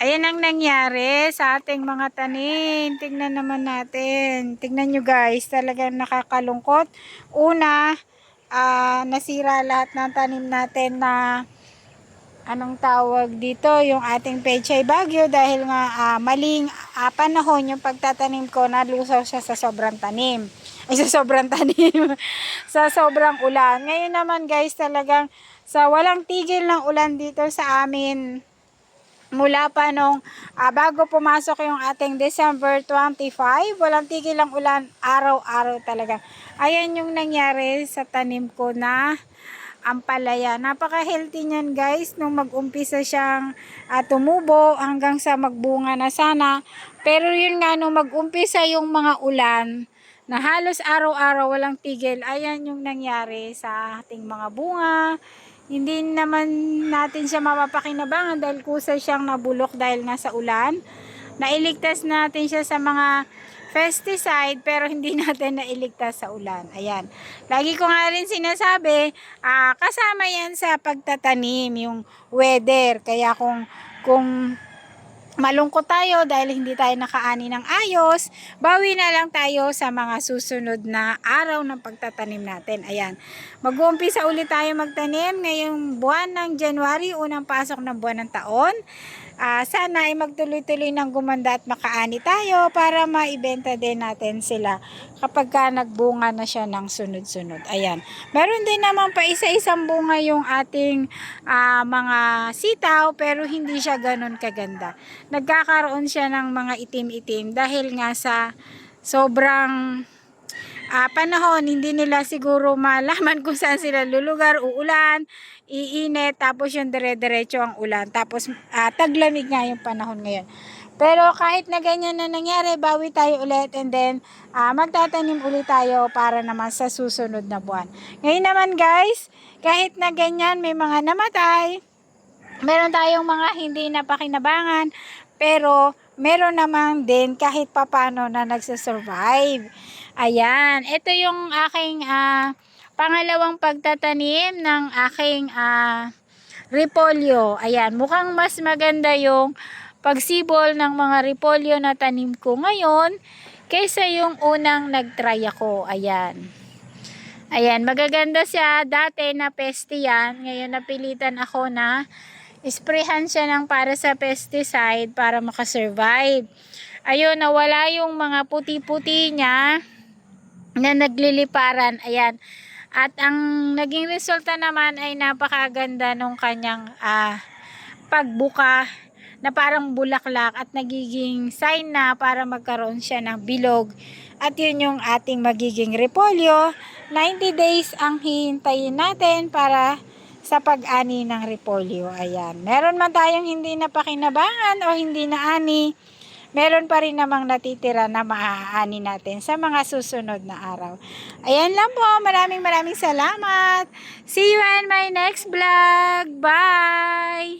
Ayan ang nangyari sa ating mga tanim. Tingnan naman natin. Tingnan nyo guys, talagang nakakalungkot. Una, ah, nasira lahat ng tanim natin na anong tawag dito, yung ating pechay bagyo dahil nga ah, maling ah, panahon yung pagtatanim ko, nalusaw siya sa sobrang tanim. Ay, sa sobrang tanim. sa sobrang ulan. Ngayon naman guys, talagang sa walang tigil ng ulan dito sa amin, mula pa nung ah, bago pumasok yung ating December 25, walang tigil ang ulan, araw-araw talaga. Ayan yung nangyari sa tanim ko na ampalaya. Napaka-healthy niyan guys nung mag-umpisa siyang ah, tumubo hanggang sa magbunga na sana. Pero yun nga nung mag-umpisa yung mga ulan na halos araw-araw walang tigil, ayan yung nangyari sa ating mga bunga, hindi naman natin siya mapapakinabangan dahil kusa siyang nabulok dahil nga sa ulan. Nailigtas natin siya sa mga pesticide pero hindi natin nailigtas sa ulan. Ayan. Lagi ko nga rin sinasabi, ah, kasama yan sa pagtatanim, yung weather. Kaya kung, kung malungkot tayo dahil hindi tayo nakaani ng ayos, bawi na lang tayo sa mga susunod na araw ng pagtatanim natin. Ayan. Mag-uumpisa ulit tayo magtanim ngayong buwan ng January, unang pasok ng buwan ng taon. Ah, sana ay magtuloy-tuloy ng gumanda at makaani tayo para maibenta din natin sila kapag ka nagbunga na siya ng sunod-sunod. Ayan. Meron din naman pa isa-isang bunga yung ating ah, mga sitaw pero hindi siya ganun kaganda. Nagkakaroon siya ng mga itim-itim dahil nga sa sobrang ah, panahon, hindi nila siguro malaman kung saan sila lulugar, uulan, iinit, tapos yung dire-diretso ang ulan. Tapos ah, taglamig nga yung panahon ngayon. Pero kahit na ganyan na nangyari, bawi tayo ulit and then ah, magtatanim ulit tayo para naman sa susunod na buwan. Ngayon naman guys, kahit na ganyan may mga namatay, meron tayong mga hindi napakinabangan, pero meron naman din kahit papano na nagsasurvive. Ayan, ito yung aking ah, pangalawang pagtatanim ng aking ah, repolyo. Ayan, mukhang mas maganda yung pagsibol ng mga repolyo na tanim ko ngayon kaysa yung unang nagtry ako. Ayan. Ayan, magaganda siya. Dati na peste yan. Ngayon napilitan ako na isprehan siya ng para sa pesticide para makasurvive. Ayun, nawala yung mga puti-puti niya na nagliliparan. Ayan. At ang naging resulta naman ay napakaganda nung kanyang ah, pagbuka na parang bulaklak at nagiging sign na para magkaroon siya ng bilog. At yun yung ating magiging repolyo. 90 days ang hihintayin natin para sa pag-ani ng repolyo. Ayan. Meron man tayong hindi napakinabangan o hindi na ani, meron pa rin namang natitira na maaani natin sa mga susunod na araw. Ayan lang po. Maraming maraming salamat. See you in my next vlog. Bye!